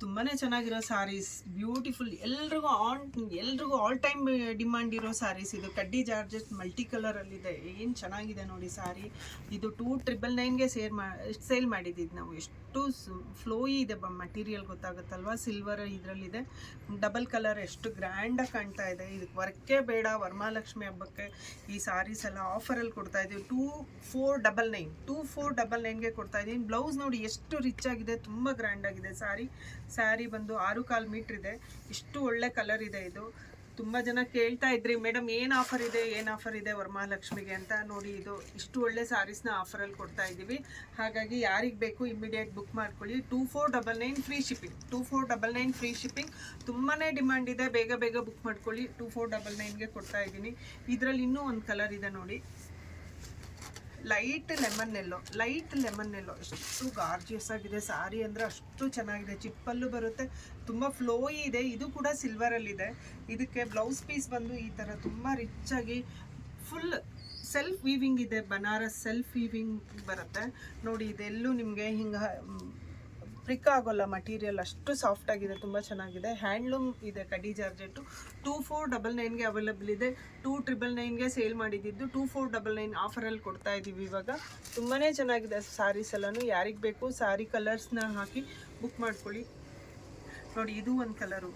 ತುಂಬಾ ಚೆನ್ನಾಗಿರೋ ಸಾರೀಸ್ ಬ್ಯೂಟಿಫುಲ್ ಎಲ್ರಿಗೂ ಆನ್ ಎಲ್ರಿಗೂ ಆಲ್ ಟೈಮ್ ಡಿಮ್ಯಾಂಡ್ ಇರೋ ಸಾರೀಸ್ ಇದು ಕಡ್ಡಿ ಜಾರ್ಜೆಟ್ ಮಲ್ಟಿ ಕಲರಲ್ಲಿದೆ ಏನು ಚೆನ್ನಾಗಿದೆ ನೋಡಿ ಸಾರಿ. ಇದು ಟೂ ಟ್ರಿಬಲ್ ನೈನ್ಗೆ ಸೇರ್ ಮಾ ಸೇಲ್ ಮಾಡಿದ್ದೀವಿ ನಾವು. ಎಷ್ಟು ಫ್ಲೋಯಿ ಇದೆ ಬ ಮಟೀರಿಯಲ್ ಗೊತ್ತಾಗುತ್ತಲ್ವಾ? ಸಿಲ್ವರ್ ಇದರಲ್ಲಿದೆ. ಡಬಲ್ ಕಲರ್ ಎಷ್ಟು ಗ್ರ್ಯಾಂಡಾಗಿ ಕಾಣ್ತಾ ಇದೆ. ಇದಕ್ಕೆ ವರ್ಕೇ ಬೇಡ. ವರಮಹಾಲಕ್ಷ್ಮಿ ಹಬ್ಬಕ್ಕೆ ಈ ಸಾರೀಸ್ ಎಲ್ಲ ಆಫರಲ್ಲಿ ಕೊಡ್ತಾ ಇದೀವಿ two four double nine two four double ನೈನ್ಗೆ ಕೊಡ್ತಾ ಇದೀನಿ ಬ್ಲೌಸ್ ನೋಡಿ ಎಷ್ಟು ರಿಚ್ ಆಗಿದೆ. ತುಂಬ ಗ್ರ್ಯಾಂಡ್ ಆಗಿದೆ ಸಾರಿ. ಸ್ಯಾರಿ ಬಂದು ಆರು ಕಾಲು ಮೀಟ್ರ್ ಇದೆ. ಇಷ್ಟು ಒಳ್ಳೆ ಕಲರ್ ಇದೆ ಇದು. ತುಂಬ ಜನ ಕೇಳ್ತಾ ಇದ್ರಿ, ಮೇಡಮ್, ಏನು ಆಫರ್ ಇದೆ? ಏನು ಆಫರ್ ಇದೆ ವರಮಹಾಲಕ್ಷ್ಮಿಗೆ? ಅಂತ ನೋಡಿ ಇದು ಇಷ್ಟು ಒಳ್ಳೆ ಸಾರೀಸ್ನ ಆಫರಲ್ಲಿ ಕೊಡ್ತಾ ಇದ್ದೀವಿ. ಹಾಗಾಗಿ ಯಾರಿಗೆ ಬೇಕು ಇಮಿಡಿಯೇಟ್ ಬುಕ್ ಮಾಡ್ಕೊಳ್ಳಿ. Two four double nine free shipping. Two four double nine free shipping. ತುಂಬಾ ಡಿಮ್ಯಾಂಡ್ ಇದೆ. ಬೇಗ ಬೇಗ ಬುಕ್ ಮಾಡ್ಕೊಳ್ಳಿ. ಟೂ ಫೋರ್ ಡಬಲ್ ನೈನ್ಗೆ ಕೊಡ್ತಾ ಇದ್ದೀನಿ. ಇದರಲ್ಲಿ ಇನ್ನೂ ಒಂದು ಕಲರ್ ಇದೆ ನೋಡಿ. Light lemon yellow, light lemon yellow. ಎಷ್ಟು ಗಾರ್ಜಿಯಸ್ ಆಗಿದೆ. ಸಾರಿ ಅಂದರೆ ಅಷ್ಟು ಚೆನ್ನಾಗಿದೆ. ಚಿಪ್ಪಲ್ಲೂ ಬರುತ್ತೆ. ತುಂಬ ಫ್ಲೋಯಿ ಇದೆ. ಇದು ಕೂಡ ಸಿಲ್ವರಲ್ಲಿದೆ ಇದಕ್ಕೆ ಬ್ಲೌಸ್ ಪೀಸ್ ಬಂದು ಈ ಥರ ತುಂಬ ಆಗಿ ಫುಲ್ ಸೆಲ್ಫ್ ವೀವಿಂಗ್ ಇದೆ. ಬನಾರಸ್ ಸೆಲ್ಫ್ ವೀವಿಂಗ್ ಬರುತ್ತೆ. ನೋಡಿ, ಇದೆಲ್ಲೂ ನಿಮಗೆ ಹಿಂಗೆ ಪ್ರಿಕ್ ಆಗೋಲ್ಲ ಮಟೀರಿಯಲ್ ಅಷ್ಟು ಸಾಫ್ಟ್ ಆಗಿದೆ, ತುಂಬ ಚೆನ್ನಾಗಿದೆ. ಹ್ಯಾಂಡ್ಲೂಮ್ ಇದೆ ಕಡಿ ಜಾರ್ಜೆಟ್ಟು. ಟೂ ಫೋರ್ ಡಬಲ್ ನೈನ್ಗೆ ಅವೈಲಬಲ್ ಇದೆ. ಟೂ ಟ್ರಿಬಲ್ ನೈನ್ಗೆ ಸೇಲ್ ಮಾಡಿದ್ದು ಟೂ ಫೋರ್ ಡಬಲ್ ನೈನ್ ಆಫರಲ್ಲಿ ಕೊಡ್ತಾ ಇದ್ದೀವಿ ಇವಾಗ. ತುಂಬಾ ಚೆನ್ನಾಗಿದೆ ಸಾರೀಸ್ ಎಲ್ಲನೂ. ಯಾರಿಗೆ ಬೇಕು ಸಾರಿ ಕಲರ್ಸ್ನ ಹಾಕಿ ಬುಕ್ ಮಾಡ್ಕೊಳ್ಳಿ. ನೋಡಿ, ಇದು ಒಂದು ಕಲರು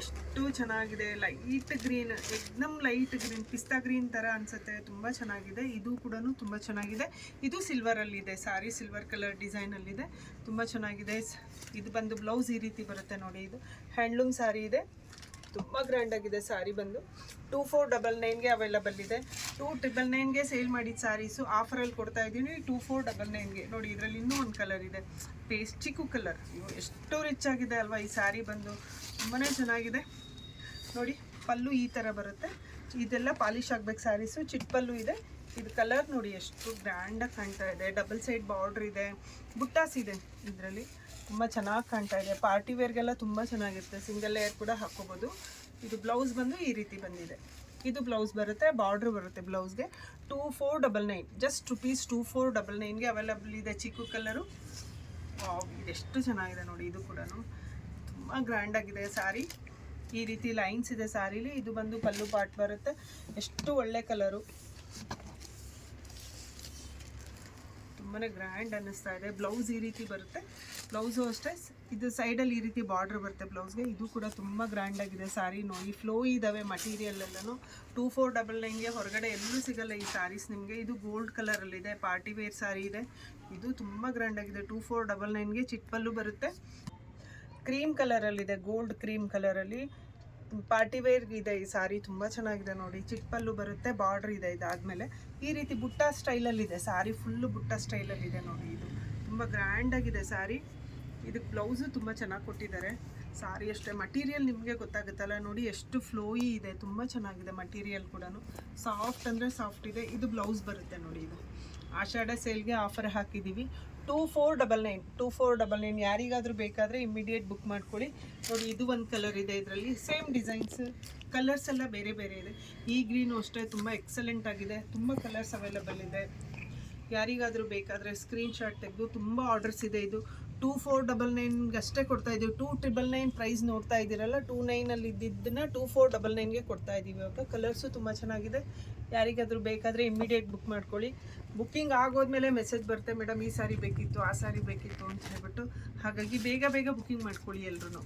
ಎಷ್ಟು ಚೆನ್ನಾಗಿದೆ ಲೈಟ್ ಗ್ರೀನ್ ಎಕ್ದಮ್ ಲೈಟ್ ಗ್ರೀನ್ ಪಿಸ್ತಾ ಗ್ರೀನ್ ಥರ ಅನಿಸುತ್ತೆ. ತುಂಬ ಚೆನ್ನಾಗಿದೆ. ಇದು ಕೂಡ ತುಂಬ ಚೆನ್ನಾಗಿದೆ. ಇದು ಸಿಲ್ವರಲ್ಲಿದೆ ಸಾರಿ ಸಿಲ್ವರ್ ಕಲರ್ ಡಿಸೈನಲ್ಲಿದೆ ತುಂಬ ಚೆನ್ನಾಗಿದೆ. ಇದು ಬಂದು ಬ್ಲೌಸ್ ಈ ರೀತಿ ಬರುತ್ತೆ ನೋಡಿ. ಇದು ಹ್ಯಾಂಡ್ಲೂಮ್ ಸಾರಿ ಇದೆ. ತುಂಬ ಗ್ರ್ಯಾಂಡ್ ಆಗಿದೆ ಸಾರಿ ಬಂದು. ಟೂ ಫೋರ್ ಡಬಲ್ ನೈನ್ಗೆ ಅವೈಲಬಲ್ ಇದೆ. ಟೂ ಟ್ರಿಬಲ್ ನೈನ್ಗೆ ಸೇಲ್ ಮಾಡಿದ ಸ್ಯಾರೀಸು ಆಫರಲ್ಲಿ ಕೊಡ್ತಾ ಇದ್ದೀನಿ. ಟೂ ಫೋರ್ ಡಬಲ್ ನೈನ್ಗೆ ನೋಡಿ, ಇದರಲ್ಲಿ ಇನ್ನೂ ಒಂದು ಕಲರ್ ಇದೆ. ಪೇಸ್ಟ್ ಚಿಕ್ಕು ಕಲರ್ ಎಷ್ಟು ರಿಚ್ ಆಗಿದೆ ಅಲ್ವಾ ಈ ಸಾರಿ ಬಂದು. ತುಂಬಾ ಚೆನ್ನಾಗಿದೆ. ನೋಡಿ, ಪಲ್ಲು ಈ ಥರ ಬರುತ್ತೆ. ಇದೆಲ್ಲ ಪಾಲಿಶ್ ಆಗ್ಬೇಕು ಸ್ಯಾರೀಸು ಚಿಟ್ ಪಲ್ಲು ಇದೆ. ಇದು ಕಲರ್ ನೋಡಿ, ಎಷ್ಟು ಗ್ರ್ಯಾಂಡಾಗಿ ಕಾಣ್ತಾ ಇದೆ. ಡಬಲ್ ಸೈಡ್ ಬಾರ್ಡ್ರ್ ಇದೆ. ಬುಟ್ಟಾಸ್ ಇದೆ ಇದರಲ್ಲಿ. ತುಂಬ ಚೆನ್ನಾಗಿ ಕಾಣ್ತಾ ಇದೆ. ಪಾರ್ಟಿ ವೇರ್ಗೆಲ್ಲ ತುಂಬ ಚೆನ್ನಾಗಿರುತ್ತೆ. ಸಿಂಗಲ್ ಲೇಯರ್ ಕೂಡ ಹಾಕೋಬೋದು ಇದು ಬ್ಲೌಸ್ ಬಂದು ಈ ರೀತಿ ಬಂದಿದೆ. ಇದು ಬ್ಲೌಸ್ ಬರುತ್ತೆ, ಬಾರ್ಡ್ರ್ ಬರುತ್ತೆ ಬ್ಲೌಸ್ಗೆ. Two four double nine just rupees two four double ನೈನ್ಗೆ available ಇದೆ ಚಿಕ್ಕು ಕಲರು ಇದೆಷ್ಟು ಚೆನ್ನಾಗಿದೆ ನೋಡಿ ಇದು ಕೂಡ ತುಂಬ ಗ್ರ್ಯಾಂಡ್ ಆಗಿದೆ ಸ್ಯಾರಿ ಈ ರೀತಿ ಲೈನ್ಸ್ ಇದೆ ಸ್ಯಾರೀಲಿ ಇದು ಬಂದು ಪಲ್ಲು ಪಾಟ್ ಬರುತ್ತೆ. ಎಷ್ಟು ಒಳ್ಳೆ ಕಲರು ತುಂಬಾ ಗ್ರ್ಯಾಂಡ್ ಅನ್ನಿಸ್ತಾ ಇದೆ. ಬ್ಲೌಸ್ ಈ ರೀತಿ ಬರುತ್ತೆ. ಬ್ಲೌಸು ಅಷ್ಟೇ, ಇದು ಸೈಡಲ್ಲಿ ಈ ರೀತಿ ಬಾರ್ಡ್ರ್ ಬರುತ್ತೆ ಬ್ಲೌಸ್ಗೆ ಇದು ಕೂಡ ತುಂಬ ಗ್ರ್ಯಾಂಡ್ ಆಗಿದೆ. ಈ ಫ್ಲೋ ಇದ್ದಾವೆ ಮಟೀರಿಯಲ್ ಎಲ್ಲನೂ. ಟೂ ಫೋರ್ ಡಬಲ್ ನೈನ್ಗೆ ಹೊರಗಡೆ ಎಲ್ಲೂ ಸಿಗಲ್ಲ ಈ ಸ್ಯಾರೀಸ್ ನಿಮಗೆ. ಇದು ಗೋಲ್ಡ್ ಕಲರಲ್ಲಿದೆ ಪಾರ್ಟಿ ವೇರ್ ಸ್ಯಾರಿ ಇದೆ. ಇದು ತುಂಬ ಗ್ರ್ಯಾಂಡ್ ಆಗಿದೆ. ಟೂ ಫೋರ್ ಡಬಲ್ ನೈನ್ಗೆ ಚಿಟ್ಪಲ್ಲು ಬರುತ್ತೆ. ಕ್ರೀಮ್ ಕಲರಲ್ಲಿದೆ ಗೋಲ್ಡ್ ಕ್ರೀಮ್ ಕಲರಲ್ಲಿ ಪಾರ್ಟಿ ವೇರ್ ಇದೆ ಈ ಸಾರಿ, ತುಂಬ ಚೆನ್ನಾಗಿದೆ ನೋಡಿ. ಚಿಟ್ಪಲ್ಲು ಬರುತ್ತೆ, ಬಾರ್ಡ್ರ್ ಇದೆ ಇದಾದಮೇಲೆ. ಈ ರೀತಿ ಬುಟ್ಟ ಸ್ಟೈಲಲ್ಲಿದೆ, ಸಾರಿ ಫುಲ್ಲು ಬುಟ್ಟ ಸ್ಟೈಲಲ್ಲಿದೆ ನೋಡಿ ಇದು. ತುಂಬ ಗ್ರ್ಯಾಂಡ್ ಆಗಿದೆ ಸಾರಿ. ಇದಕ್ಕೆ ಬ್ಲೌಸು ತುಂಬ ಚೆನ್ನಾಗಿ ಕೊಟ್ಟಿದ್ದಾರೆ. ಸಾರಿ ಅಷ್ಟೇ ಮಟೀರಿಯಲ್ ನಿಮಗೆ ಗೊತ್ತಾಗುತ್ತಲ್ಲ ನೋಡಿ, ಎಷ್ಟು ಫ್ಲೋಯಿ ಇದೆ, ತುಂಬ ಚೆನ್ನಾಗಿದೆ ಮಟೀರಿಯಲ್ ಕೂಡ ಸಾಫ್ಟ್ ಅಂದರೆ ಸಾಫ್ಟ್ ಇದೆ, ಇದು ಬ್ಲೌಸ್ ಬರುತ್ತೆ ನೋಡಿ ಇದು. ಆಷಾಢ ಸೇಲ್ಗೆ ಆಫರ್ ಹಾಕಿದ್ದೀವಿ. Two four double nine two four double nine ಯಾರಿಗಾದರೂ ಬೇಕಾದರೆ ಇಮಿಡಿಯೇಟ್ ಬುಕ್ ಮಾಡ್ಕೊಳ್ಳಿ. ನೋಡಿ, ಇದು ಒಂದು ಕಲರ್ ಇದೆ ಇದರಲ್ಲಿ. ಸೇಮ್ ಡಿಸೈನ್ಸ್ ಕಲರ್ಸ್ ಎಲ್ಲ ಬೇರೆ ಬೇರೆ ಇದೆ. ಈ ಗ್ರೀನು ಅಷ್ಟೇ, ತುಂಬ ಎಕ್ಸಲೆಂಟ್ ಆಗಿದೆ. ತುಂಬ ಕಲರ್ಸ್ ಅವೈಲಬಲ್ ಇದೆ. ಯಾರಿಗಾದರೂ ಬೇಕಾದರೆ ಸ್ಕ್ರೀನ್ಶಾಟ್ ತೆಗೆದು, ತುಂಬ ಆರ್ಡರ್ಸ್ ಇದೆ ಇದು. ಟೂ ಫೋರ್ ಡಬಲ್ ನೈನ್ಗೆ ಅಷ್ಟೇ ಕೊಡ್ತಾ ಇದ್ದೀವಿ. ಟೂ ಟ್ರಿಬಲ್ ನೈನ್ ಪ್ರೈಸ್ ನೋಡ್ತಾ ಇದ್ದೀರಲ್ಲ ಟೂ ನೈನಲ್ಲಿ ಇದ್ದಿದ್ದನ್ನ ಟೂ ಫೋರ್ ಡಬಲ್ ನೈನ್ಗೆ ಕೊಡ್ತಾ ಇದ್ದೀವಿ ಇವಾಗ ಕಲರ್ಸು ತುಂಬ ಚೆನ್ನಾಗಿದೆ. ಯಾರಿಗಾದರೂ ಬೇಕಾದರೆ ಇಮಿಡಿಯೇಟ್ ಬುಕ್ ಮಾಡ್ಕೊಳ್ಳಿ. ಬುಕ್ಕಿಂಗ್ ಆಗೋದ್ಮೇಲೆ ಮೆಸೇಜ್ ಬರುತ್ತೆ, ಮೇಡಮ್, ಈ ಸಾರಿ ಬೇಕಿತ್ತು, ಆ ಸಾರಿ ಬೇಕಿತ್ತು ಅಂತ ಹೇಳ್ಬಿಟ್ಟು. ಹಾಗಾಗಿ ಬೇಗ ಬೇಗ ಬುಕ್ಕಿಂಗ್ ಮಾಡ್ಕೊಳ್ಳಿ ಎಲ್ಲರೂ